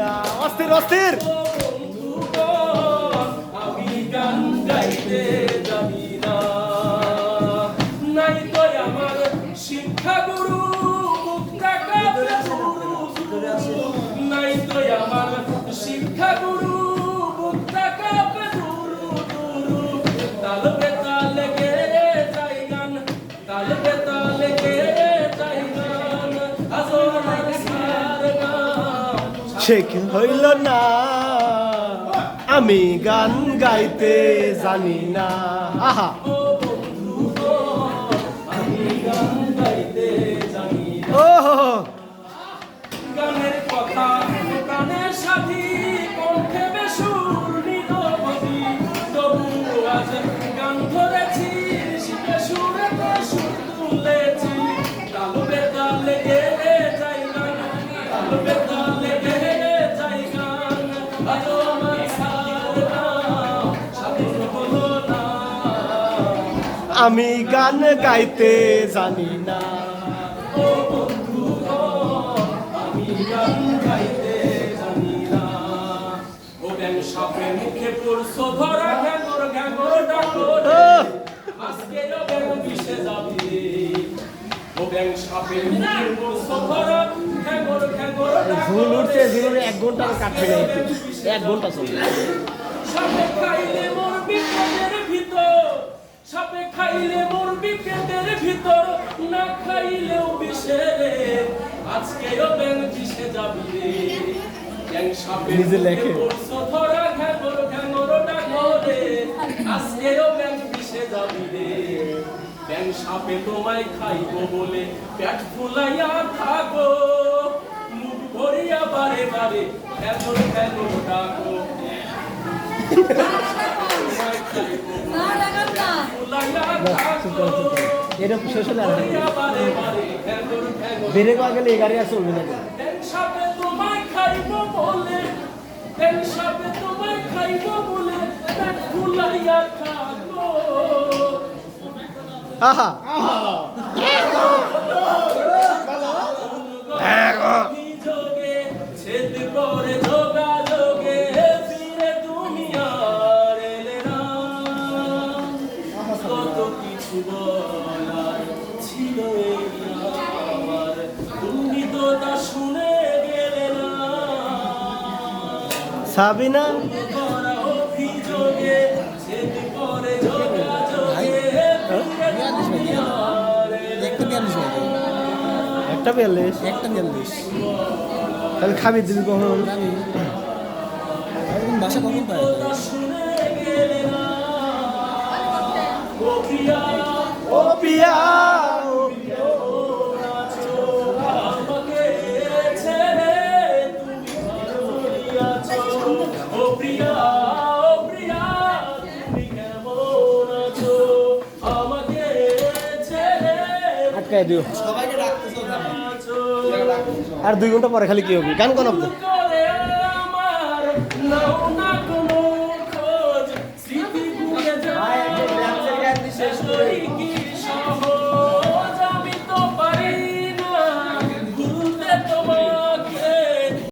না অস্থির অস্থির আমি গান গাইতে জানি না নাই তো আমার শিক্ষা গুরু শেখ হইল না? আমি গান গাইতে জানি না। আহা। না। গানের কথা গানের কণ্ঠে তবু আজ গান ধরেছি শিখে সুরে তো সুর তুলেছি গেলে যাই তাল আমি গান গাইতে জানি না! আজকে ও ব্যাঙ মিশে ও ব্যাঙ সাপের মুখে পড়ছো ঝুল উঠছে রে। এক ঘণ্টা কাটবে না এক ঘণ্টা চলবে সাপে খাইলে মোর বিপদের ভিতর সাপে খাইলে মোর বিপদের ভিতর না খাইলেও বিষে রে আজকেও ব্যাং বিষে যাবি। রে ব্যাং সাপে নিজে লেখে। পড়ছো ধরা ঘ্যাঙর ঘ্যাঙর ডাঙরে। আজকেও ব্যাং বিষে যাবি। রে ব্যাং সাপে তোমায় খাইবো বলে পেট ফুলাইয়া থাকো। ভরিয়া বারে বারে ঘ্যাঙর ঘ্যাঙর ডাকো এটা শেষ হলে আর বেড়ে কয়া গেলে এই গাড়ি আর চলবে না। আহা। বলার ছিল আমার। তুমি তো তা শুনে গেলে না। সাবিনা? অভিযোগে যেতে পরে দুনিয়ার একটা বিয়াল্লিশ একটা বিয়াল্লিশ তাহলে খাবি দিবি কখন? বাসা কখন পাই আটকায় দিও। আর দুই ঘণ্টা পরে খালি কি হবে? গান কোন আপনি?